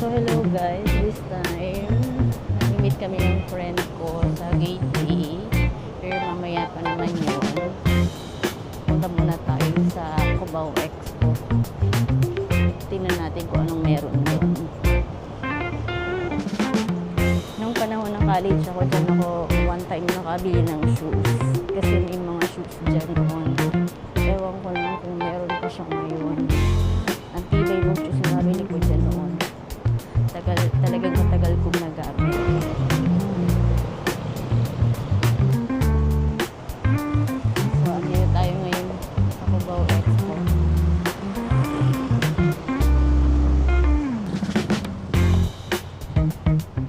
So hello guys, this time nag-meet kami ng friend ko sa gateway. Pero mamaya pa naman yun. Punta muna tayo sa Cubao Expo. Tingnan natin kung anong meron doon. Nung panahon ng college ako, dyan ako one time nakabili ng shoes. Kasi may mga shoes dyan noon. Ewan ko lang kung meron pa siya ngayon. Ang tibay ng shoes na nabili ko dyan noon. Tagal, talagang matagal kong nagamit. So, andito tayo ngayon sa Cubao Expo. So,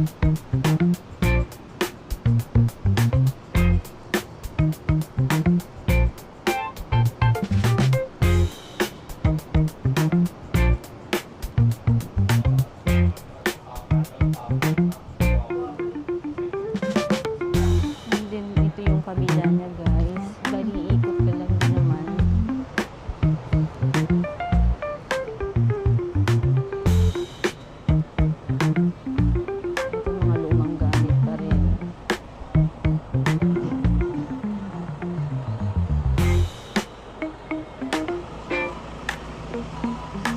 And ito yung pamilya niya guys. Thank you.